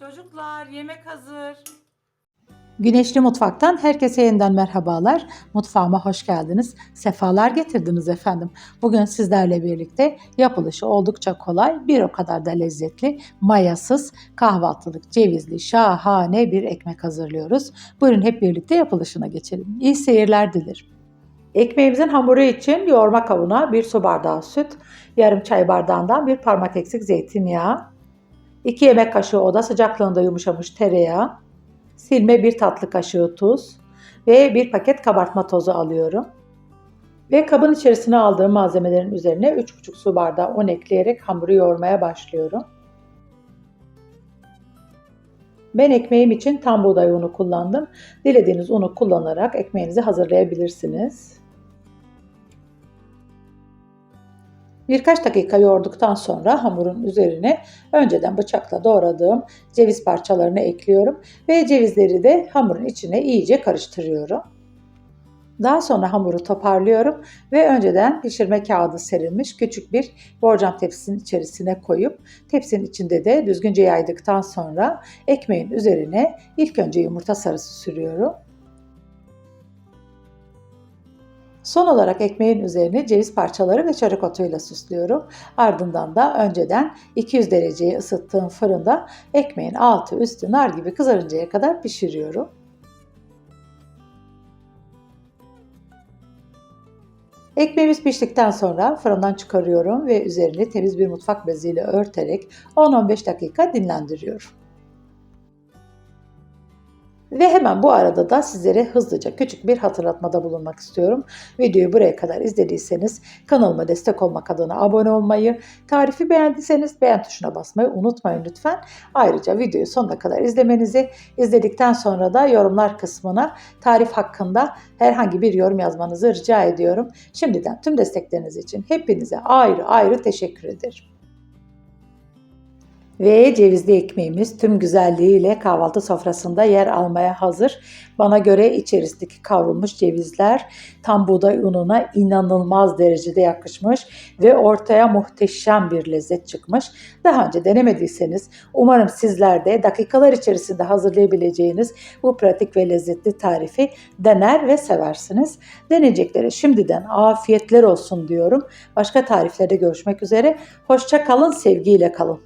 Çocuklar yemek hazır. Güneşli Mutfak'tan herkese yeniden merhabalar. Mutfağıma hoş geldiniz. Sefalar getirdiniz efendim. Bugün sizlerle birlikte yapılışı oldukça kolay, bir o kadar da lezzetli, mayasız, kahvaltılık, cevizli, şahane bir ekmek hazırlıyoruz. Buyurun hep birlikte yapılışına geçelim. İyi seyirler dilerim. Ekmeğimizin hamuru için yoğurma kabına bir su bardağı süt, yarım çay bardağından bir parmak eksik zeytinyağı, 2 yemek kaşığı oda sıcaklığında yumuşamış tereyağı, silme bir tatlı kaşığı tuz ve bir paket kabartma tozu alıyorum. Ve kabın içerisine aldığım malzemelerin üzerine 3,5 su bardağı un ekleyerek hamuru yoğurmaya başlıyorum. Ben ekmeğim için tam buğday unu kullandım. Dilediğiniz unu kullanarak ekmeğinizi hazırlayabilirsiniz. Birkaç dakika yoğurduktan sonra hamurun üzerine önceden bıçakla doğradığım ceviz parçalarını ekliyorum ve cevizleri de hamurun içine iyice karıştırıyorum. Daha sonra hamuru toparlıyorum ve önceden pişirme kağıdı serilmiş küçük bir borcam tepsinin içerisine koyup tepsinin içinde de düzgünce yaydıktan sonra ekmeğin üzerine ilk önce yumurta sarısı sürüyorum. Son olarak ekmeğin üzerine ceviz parçaları ve çörek otuyla süslüyorum. Ardından da önceden 200 dereceye ısıttığım fırında ekmeğin altı üstü nar gibi kızarıncaya kadar pişiriyorum. Ekmeğimiz piştikten sonra fırından çıkarıyorum ve üzerini temiz bir mutfak beziyle örterek 10-15 dakika dinlendiriyorum. Ve hemen bu arada da sizlere hızlıca küçük bir hatırlatmada bulunmak istiyorum. Videoyu buraya kadar izlediyseniz kanalıma destek olmak adına abone olmayı, tarifi beğendiyseniz beğen tuşuna basmayı unutmayın lütfen. Ayrıca videoyu sonuna kadar izlemenizi, izledikten sonra da yorumlar kısmına tarif hakkında herhangi bir yorum yazmanızı rica ediyorum. Şimdiden tüm destekleriniz için hepinize ayrı ayrı teşekkür ederim. Ve cevizli ekmeğimiz tüm güzelliğiyle kahvaltı sofrasında yer almaya hazır. Bana göre içerisindeki kavrulmuş cevizler tam buğday ununa inanılmaz derecede yakışmış ve ortaya muhteşem bir lezzet çıkmış. Daha önce denemediyseniz umarım sizler de dakikalar içerisinde hazırlayabileceğiniz bu pratik ve lezzetli tarifi dener ve seversiniz. Deneyeceklere şimdiden afiyetler olsun diyorum. Başka tariflerde görüşmek üzere. Hoşça kalın, sevgiyle kalın.